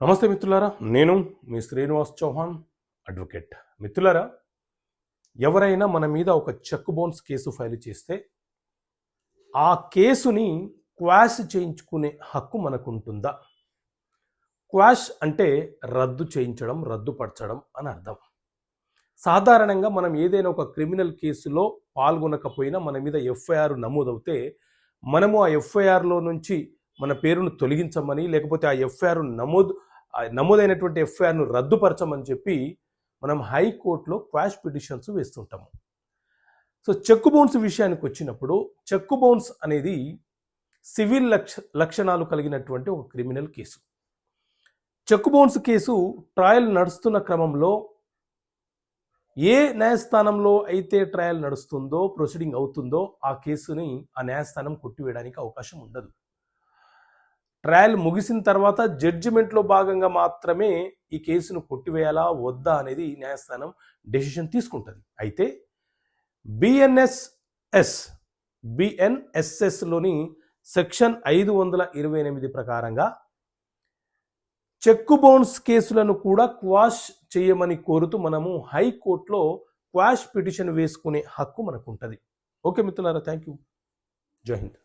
నమస్తే మిత్రులారా నేను మీ శ్రీనివాస్ చౌహాన్ అడ్వకేట్. మిత్రులారా ఎవరైనా మన మీద ఒక చెక్ బౌన్స్ కేసు ఫైల్ చేస్తే ఆ కేసుని క్వాష్ చేయించుకునే హక్కు మనకు ఉంటుందా క్వాష్ అంటే రద్దు చేయించడం రద్దుపరచడం అని అర్థం. సాధారణంగా మనం ఏదైనా ఒక క్రిమినల్ కేసులో పాల్గొనకపోయినా మన మీద ఎఫ్ఐఆర్ నమోదవుతే మనము ఆ ఎఫ్ఐఆర్లో నుంచి మన పేరును తొలగించమని లేకపోతే ఆ ఎఫ్ఐఆర్ నమోదు నమోదైనటువంటి ఎఫ్ఐఆర్ను రద్దుపరచమని చెప్పి మనం హైకోర్టులో క్వాష్ పిటిషన్స్ వేస్తుంటాము. సో చెక్ బౌన్స్ విషయానికి వచ్చినప్పుడు చెక్ బౌన్స్ అనేది సివిల్ లక్ష లక్షణాలు కలిగినటువంటి ఒక criminal case. Check bounce case trial నడుస్తున్న క్రమంలో ఏ న్యాయస్థానంలో అయితే ట్రయల్ నడుస్తుందో ప్రొసీడింగ్ అవుతుందో ఆ కేసుని ఆ న్యాయస్థానం కొట్టివేయడానికి అవకాశం ఉండదు. ట్రయల్ ముగిసిన తర్వాత జడ్జిమెంట్లో భాగంగా మాత్రమే ఈ కేసును కొట్టివేయాలా వద్దా అనేది న్యాయస్థానం డెసిషన్ తీసుకుంటుంది. అయితే బిఎన్ఎస్ఎస్ బిఎన్ఎస్ఎస్లోని సెక్షన్ ఐదు వందల ఇరవై ఎనిమిది ప్రకారంగా చెక్కు బౌన్స్ కేసులను కూడా క్వాష్ చేయమని కోరుతూ మనము హైకోర్టులో క్వాష్ పిటిషన్ వేసుకునే హక్కు మనకు ఉంటుంది ఓకే మిత్రులారా థ్యాంక్ యూ జై హింద్.